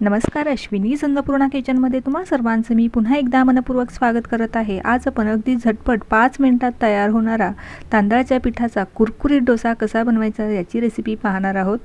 नमस्कार अश्विनी संगपूर्णा किचनमध्ये तुम्हा सर्वांचं मी पुन्हा एकदा मनपूर्वक स्वागत करत आहे. आज आपण अगदी झटपट पाच मिनिटात तयार होणारा तांदळाच्या पिठाचा कुरकुरीत डोसा कसा बनवायचा याची रेसिपी पाहणार आहोत.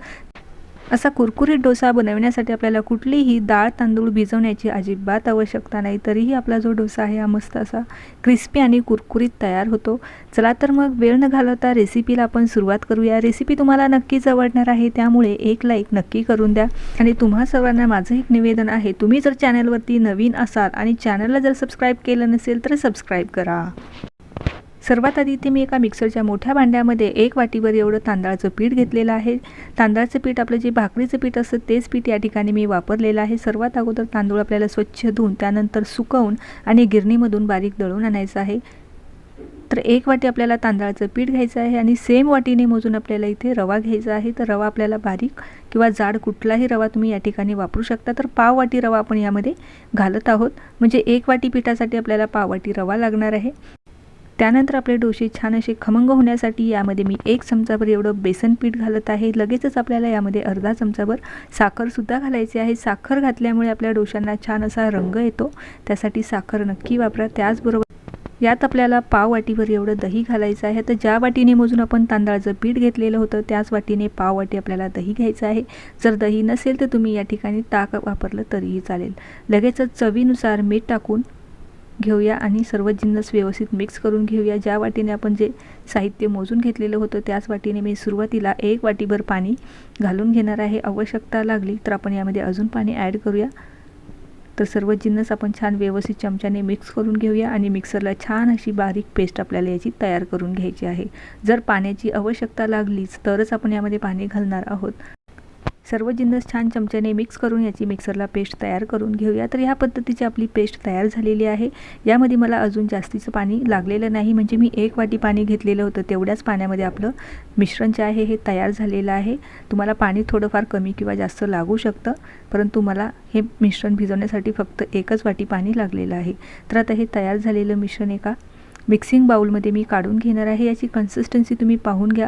असा कुरकुरीत डोसा बनवण्यासाठी आपल्याला कुठलीही डाळ तांदूळ भिजवण्याची अजिबात आवश्यकता नाही. तरीही आपला जो डोसा आहे हा मस्त असा क्रिस्पी आणि कुरकुरीत तयार होतो. चला तर मग वेळ न घालवता रेसिपीला आपण सुरुवात करूया. रेसिपी तुम्हाला नक्कीच आवडणार आहे त्यामुळे एक लाईक नक्की करून द्या. आणि तुम्हा सर्वांना माझं एक निवेदन आहे तुम्ही जर चॅनलवरती नवीन असाल आणि चॅनलला जर सबस्क्राईब केलं नसेल तर सबस्क्राईब करा. सर्वात आधी इथे मी एका मिक्सरच्या मोठ्या भांड्यामध्ये एक वाटीवर एवढं तांदळाचं पीठ घेतलेलं आहे. तांदळाचं पीठ आपलं जे भाकरीचं पीठ असतं तेच पीठ या ठिकाणी मी वापरलेलं आहे. सर्वात अगोदर तांदूळ आपल्याला स्वच्छ धुवून त्यानंतर सुकवून आणि गिरणीमधून बारीक दळून आणायचं आहे. तर एक वाटी आपल्याला तांदळाचं पीठ घ्यायचं आहे आणि सेम वाटीने मोजून आपल्याला इथे रवा घ्यायचा आहे. तर रवा आपल्याला बारीक किंवा जाड कुठलाही रवा तुम्ही या ठिकाणी वापरू शकता. तर पाव वाटी रवा आपण यामध्ये घालत आहोत. म्हणजे एक वाटी पिठासाठी आपल्याला पाव वाटी रवा लागणार आहे. त्यानंतर आपले डोसे छान असे खमंग होण्यासाठी यामध्ये मी एक चमचाभर एवढं बेसन पीठ घालत आहे. लगेचच आपल्याला यामध्ये अर्धा चमचाभर साखरसुद्धा घालायची आहे. साखर घातल्यामुळे आपल्या डोशांना छान असा रंग येतो. त्यासाठी साखर नक्की वापरा. त्याचबरोबर यात आपल्याला पाव वाटीवर एवढं दही घालायचं आहे. तर ज्या वाटीने मोजून आपण तांदळाचं पीठ घेतलेलं होतं त्याच वाटीने पाव वाटी आपल्याला दही घ्यायचं आहे. जर दही नसेल तर तुम्ही या ठिकाणी ताक वापरलं तरीही चालेल. लगेचच चवीनुसार मीठ टाकून घेऊया आणि सर्व जिन्नस व्यवस्थित मिक्स करून घेऊया. ज्या वाटीने आपण जे साहित्य मोजून घेतलेलं होतं त्याच वाटीने मी सुरुवातीला एक वाटीभर पाणी घालून घेणार आहे. आवश्यकता लागली तर आपण यामध्ये अजून पाणी ॲड करूया. तर सर्व जिन्नस आपण छान व्यवस्थित चमच्याने मिक्स करून घेऊया आणि मिक्सरला छान अशी बारीक पेस्ट आपल्याला याची तयार करून घ्यायची आहे. जर पाण्याची आवश्यकता लागलीच तरच आपण यामध्ये पाणी घालणार आहोत. सर्व जिन्नस छान चमच्याने मिक्स करून याची मिक्सरला पेस्ट तयार करून घेऊया. तर ह्या पद्धतीची आपली पेस्ट तयार झालेली आहे. यामध्ये मला अजून जास्तीचं पाणी लागलेलं नाही. म्हणजे मी एक वाटी पाणी घेतलेलं होतं. तेवढ्याच पाण्यामध्ये आपलं मिश्रण जे आहे हे तयार झालेलं आहे. तुम्हाला पाणी थोडंफार कमी किंवा जास्त लागू शकतं. परंतु मला हे मिश्रण भिजवण्यासाठी फक्त एकच वाटी पाणी लागलेलं आहे. तर आता हे तयार झालेलं मिश्रण एका मिक्सिंग बाऊलमध्ये मी काढून घेणार आहे. याची कन्सिस्टन्सी तुम्ही पाहून घ्या.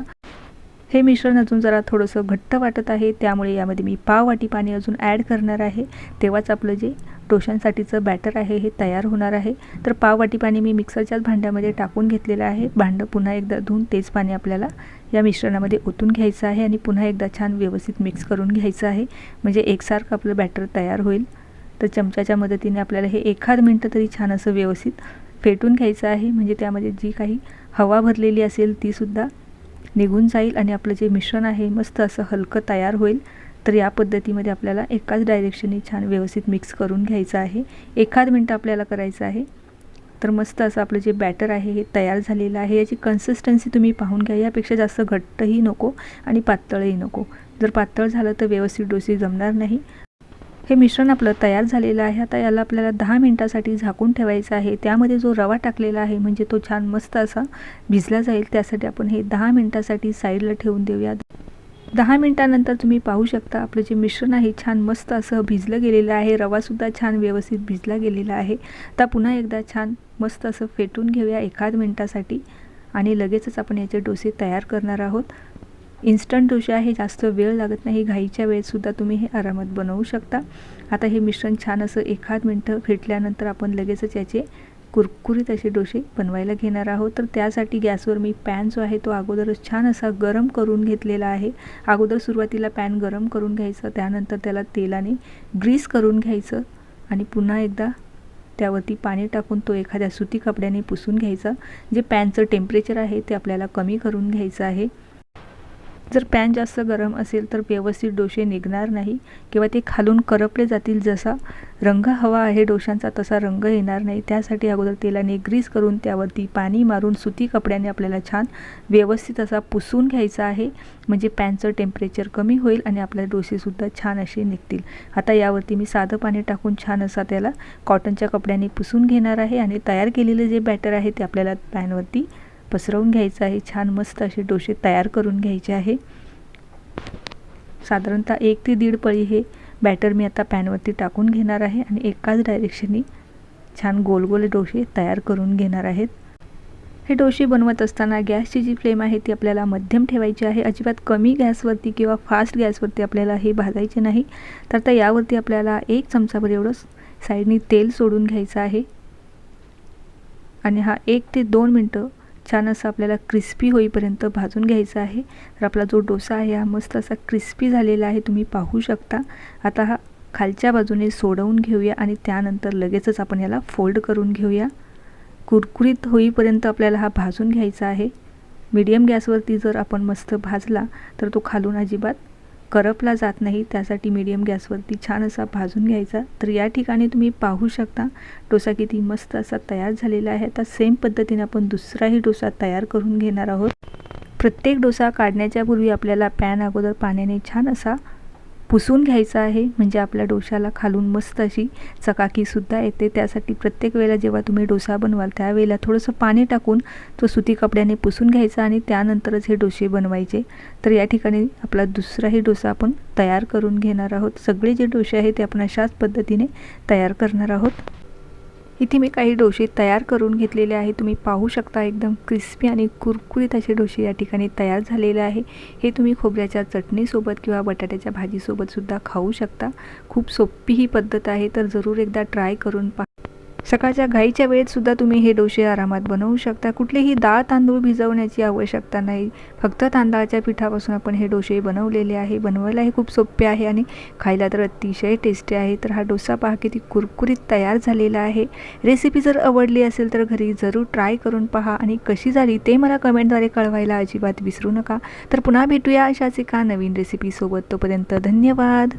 हे मिश्रण अजून जरा थोडंसं घट्ट वाटत आहे त्यामुळे यामध्ये मी पाव वाटी पाणी अजून ॲड करणार आहे. तेव्हाच आपलं जे डोशांसाठीचं बॅटर आहे हे तयार होणार आहे. तर पाव वाटी पाणी मी मिक्सरच्याच भांड्यामध्ये टाकून घेतलेलं आहे. भांडं पुन्हा एकदा धुवून तेच पाणी आपल्याला या मिश्रणामध्ये ओतून घ्यायचं आहे आणि पुन्हा एकदा छान व्यवस्थित मिक्स करून घ्यायचं आहे. म्हणजे एकसारखं आपलं बॅटर तयार होईल. तर चमच्याच्या मदतीने आपल्याला हे एखाद मिनटं तरी छान असं व्यवस्थित फेटून घ्यायचं आहे. म्हणजे त्यामध्ये जी काही हवा भरलेली असेल तीसुद्धा निघून जाईल आणि आपलं जे मिश्रण आहे मस्त असं हलकं तयार होईल तर या पद्धतीमध्ये आपल्याला एकाच डायरेक्शनने छान व्यवस्थित मिक्स करून घ्यायचं आहे. एखाद मिनटं आपल्याला करायचं आहे. तर मस्त असं आपलं जे बॅटर आहे हे तयार झालेलं आहे. याची कन्सिस्टन्सी तुम्ही पाहून घ्या. यापेक्षा जास्त घट्टही नको आणि पातळही नको. जर पातळ झालं तर व्यवस्थित डोसे जमणार नाही. हे मिश्रण आपलं तयार झालेलं आहे. आता याला आपल्याला दहा मिनटासाठी झाकून ठेवायचं आहे. त्यामध्ये जो रवा टाकलेला आहे म्हणजे तो छान मस्त असा भिजला जाईल. त्यासाठी आपण हे दहा मिनटासाठी साईडला ठेवून देऊया. दहा मिनटानंतर तुम्ही पाहू शकता आपलं जे मिश्रण आहे छान मस्त असं भिजलं गेलेलं आहे. रवासुद्धा छान व्यवस्थित भिजला गेलेला आहे. आता पुन्हा एकदा छान मस्त असं फेटून घेऊया एखाद मिनटासाठी. आणि लगेचच आपण याचे डोसे तयार करणार आहोत. इन्स्टंट डोसा आहे जास्त वेळ लागत नाही घाईच्या वेळेतसुद्धा तुम्ही हे आरामात बनवू शकता. आता हे मिश्रण छान असं एखाद मिनटं फिटल्यानंतर आपण लगेचच याचे कुरकुरीत असे डोसे बनवायला घेणार आहोत. तर त्यासाठी गॅसवर मी पॅन जो आहे तो अगोदरच छान असा गरम करून घेतलेला आहे. अगोदर सुरुवातीला पॅन गरम करून घ्यायचं त्यानंतर त्याला तेलाने ग्रीस करून घ्यायचं आणि पुन्हा एकदा त्यावरती पाणी टाकून तो एखाद्या सुती कपड्याने पुसून घ्यायचा. जे पॅनचं टेम्परेचर आहे ते आपल्याला कमी करून घ्यायचं आहे. जर पॅन जास्त गरम असेल तर व्यवस्थित डोसे निघणार नाही किंवा ते खालून करपले जातील जसा रंग हवा आहे डोशांचा तसा रंग येणार नाही. त्यासाठी अगोदर तेलाने ग्रीस करून त्यावरती पाणी मारून सुती कपड्याने आपल्याला छान व्यवस्थित असा पुसून घ्यायचा आहे. म्हणजे पॅनचं टेम्परेचर कमी होईल आणि आपल्या डोसेसुद्धा छान असे निघतील. आता यावरती मी साधं पाणी टाकून छान असा त्याला कॉटनच्या कपड्याने पुसून घेणार आहे आणि तयार केलेलं जे बॅटर आहे ते आपल्याला पॅनवरती पसरवून घ्यायचं आहे. छान मस्त असे डोसे तयार करून घ्यायचे आहे. साधारणतः एक ते दीड पळी हे बॅटर मी आता पॅनवरती टाकून घेणार आहे आणि एकाच डायरेक्शननी छान गोल गोल डोसे तयार करून घेणार आहेत. हे डोसे बनवत असताना गॅसची जी फ्लेम आहे ती आपल्याला मध्यम ठेवायची आहे. अजिबात कमी गॅसवरती किंवा फास्ट गॅसवरती आपल्याला हे भाजायचे नाही. तर आता यावरती आपल्याला एक चमचाभर एवढं साईडनी तेल सोडून घ्यायचं आहे. आणि हा एक ते दोन मिनटं छान असं आपल्याला क्रिस्पी होईपर्यंत भाजून घ्यायचं आहे. तर आपला जो डोसा आहे हा मस्त असा क्रिस्पी झालेला आहे. तुम्ही पाहू शकता. आता हा खालच्या बाजूने सोडवून घेऊया आणि त्यानंतर लगेचच आपण याला फोल्ड करून घेऊया. कुरकुरीत होईपर्यंत आपल्याला हा भाजून घ्यायचा आहे. मीडियम गॅसवरती जर आपण मस्त भाजला तर तो खालून अजिबात करपला जात नाही त्यासाठी मीडियम गॅसवरती छान असा भाजून घ्यायचा. तर या ठिकाणी तुम्ही पाहू शकता डोसा किती मस्त असा तयार झालेला आहे. आता सेम पद्धतीने आपण दुसराही डोसा तयार करून घेणार आहोत. प्रत्येक डोसा काढण्याच्या पूर्वी आपल्याला पॅन अगोदर पाण्याने छान असा पुसून घ्यायचं आहे म्हणजे आपल्या डोशाला खालून मस्त अशी चकाकीसुद्धा येते. त्यासाठी प्रत्येक वेळेला जेव्हा तुम्ही डोसा बनवाल त्यावेळेला थोडंसं पाणी टाकून तो सुती कपड्याने पुसून घ्यायचा आणि त्यानंतरच हे डोसे बनवायचे. तर या ठिकाणी आपला दुसराही डोसा आपण तयार करून घेणार आहोत. सगळे जे डोसे आहेत ते आपण अशाच पद्धतीने तयार करणार आहोत. इथे मी काही डोसे तयार करून घेतलेले आहे. तुम्ही पाहू शकता एकदम क्रिस्पी आणि कुरकुरीत असे डोसे या ठिकाणी तयार झालेले आहे. हे तुम्ही खोबऱ्याच्या चटणीसोबत किंवा बटाट्याच्या भाजीसोबतसुद्धा खाऊ शकता. खूप सोपी ही पद्धत आहे तर जरूर एकदा ट्राय करून पहा. सकाळच्या घाईच्या वेळेत सुद्धा तुम्ही हे डोसे आरामात बनवू शकता. कुठलेही डाळ तांदूळ भिजवण्याची आवश्यकता नाही. फक्त तांदळाच्या पिठापासून आपण हे डोसे बनवलेले आहे. बनवायला हे खूप सोपे आहे आणि खायला तर अतिशय टेस्टी आहे. तर हा डोसा पहा किती कुरकुरीत तयार झालेला आहे. रेसिपी जर आवडली असेल तर घरी जरूर ट्राय करून पहा आणि कशी झाली ते मला कमेंटद्वारे कळवायला अजिबात विसरू नका. तर पुन्हा भेटूया अशाच एका नवीन रेसिपीसोबत तोपर्यंत धन्यवाद.